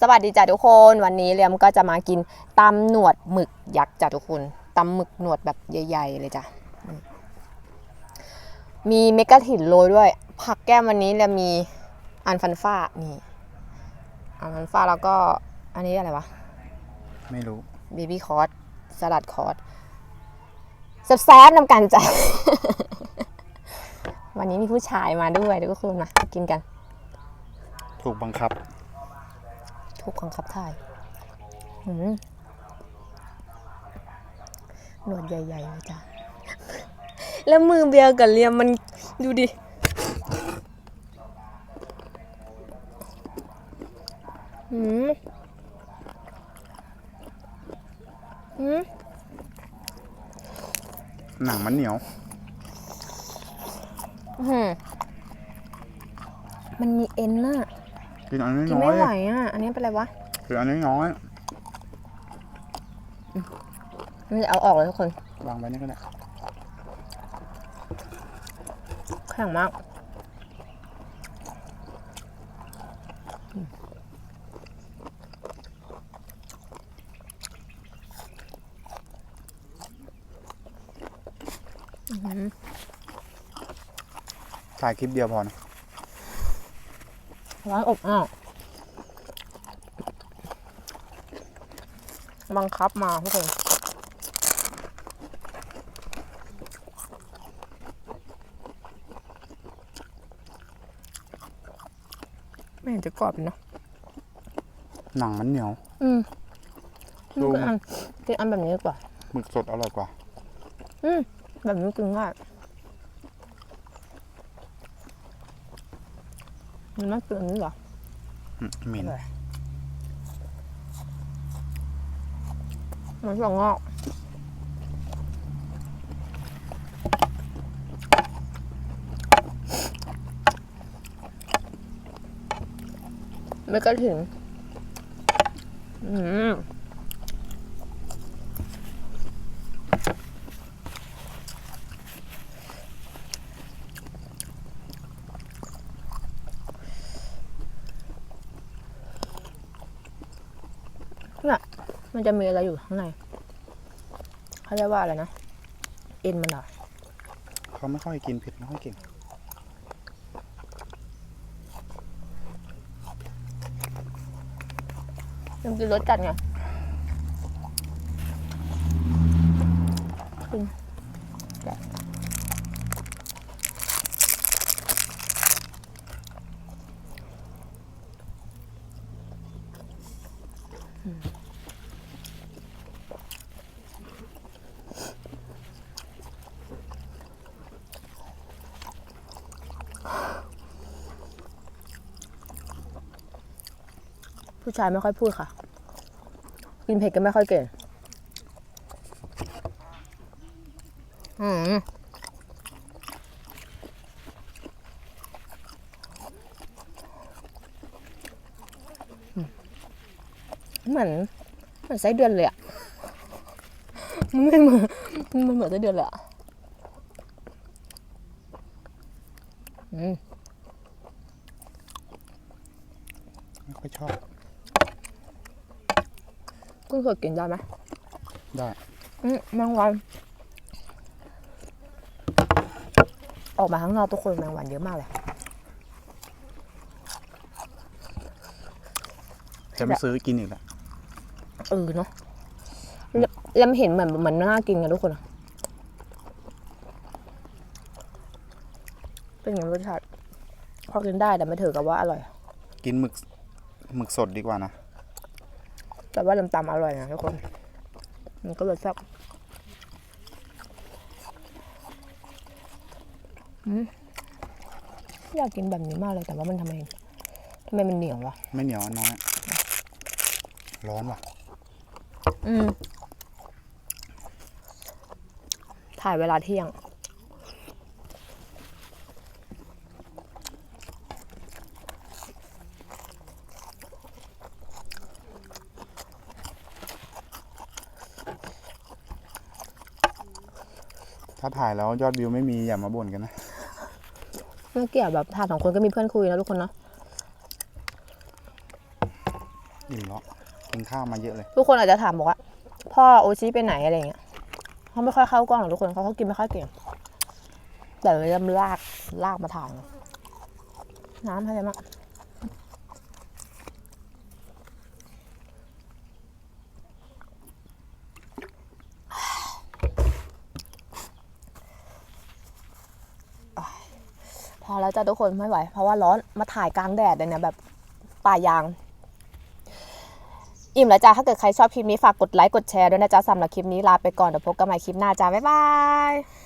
สวัสดีจ้ะทุกคนวันนี้เรียมก็จะมากินตำหนวดหมึกยักษ์จ้ะทุกคนตำหมึกหนวดแบบใหญ่ๆเลยจ้ะอืมมีเมกะถิ่นโรยด้วย ผักแก้มวันนี้เรียมมีอันฟันฟ้านี่อันฟันฟ้าแล้วก็อันนี้อะไรวะไม่รู้เบบี้คอร์สสลัดคอร์สแซบๆนำกันจ้ะวันนี้มีผู้ชายมาด้วยทุกคนมากินกัน ถูกบังคับ ทุกของขับถ่ายหืมหนวดใหญ่ๆเลยจ้ะ แล้วมือเบียร์กับเลียมมันดูดิ หืม หืม หนังมันเหนียว หืม มันมีเอ็นน่ะ กินอันกินน้อไม่ยไหวอะ อันนี้เป็นอะไรวะๆคืออันน้อยมันจะเอาออกเลยทุกคนๆวางไว้นี่ก็ได้แข็งมากถ่ายคลิปเดียวพอนะ ร้อนอบอ้าวบังคับมาทุกคนไม่เห็นจะกรอบเลยเนอะหนังมันเหนียว อืมดูกินอันกินอันแบบนี้ดีกว่าหมึกสดอร่อยกว่า อืมแบบนี้กินง่าย มันไม่เป็นอันนี้เหรออืมเหม็นอร่อยมันถั่วงอกไม่ก็ถึง อืม เนี่ยมันจะมีอะไรอยู่ข้างในเขาเรียกว่าอะไรนะเอ็นมันเหรอเขาไม่ค่อยกินเผ็ดไม่ค่อยเก่งยังกินรสจัดไงกินแกะอืม ผู้ชายไม่ค่อยพูดค่ะ กินเผ็ดก็ไม่ค่อยเก่ง อืม เหมือนเหมือนไส้เดือนเลยอะมันไม่เหมือนมันเหมือนไส้เดือนเลยอะอืมไม่ค่อยชอบคุณเคยกินได้ไหมได้ อืมแมงวัน ออกมาข้างนอกทุกคนแมงวันเยอะมากเลย จะไม่ซื้อกินอีกแล้ว เออเนาะแล้วแล้วมันเห็นเหมือนเหมือนน่ากินกันทุกคนอะเป็นไงรสชาติพอกินได้แต่ไม่ถือกับว่าอร่อย กินหมึกหมึกสดดีกว่านะ แต่ว่าลำตำอร่อยนะทุกคน มันก็รสชาติอืมอยากกินแบบนี้มากเลยแต่ว่ามันทำไมทำไมมันเหนียววะ ไม่เหนียวน้อยร้อนว่ะ อืม ถ่ายเวลาเที่ยง ถ้าถ่ายแล้วยอดวิวไม่มีอย่ามาบ่นกันนะ เมื่อกี้แบบถ่ายสองคนก็มีเพื่อนคุยนะทุกคนเนาะ อิ่มแล้ว กินข้าวมาเยอะเลย ทุกคนอาจจะถามบอกว่า พ่อโอชิไปไหนอะไรเงี้ยเขาไม่ค่อยเข้ากล้องหรอกทุกคนเขาเขากินไม่ค่อยเก่งแต่เลยเริ่มลากลากมาถ่ายน้ำให้เลยมากพอแล้วจ้ะทุกคนไม่ไหว เพราะว่าร้อนมาถ่ายกลางแดดเลยเนี่ยแบบป่ายาง อิ่มแล้วจ้าถ้าเกิดใครชอบคลิปนี้ฝากกดไลค์กดแชร์ด้วยนะจ๊ะสำหรับคลิปนี้ลาไปก่อนเดี๋ยวพบกันใหม่คลิปหน้าจ้าบ๊ายบาย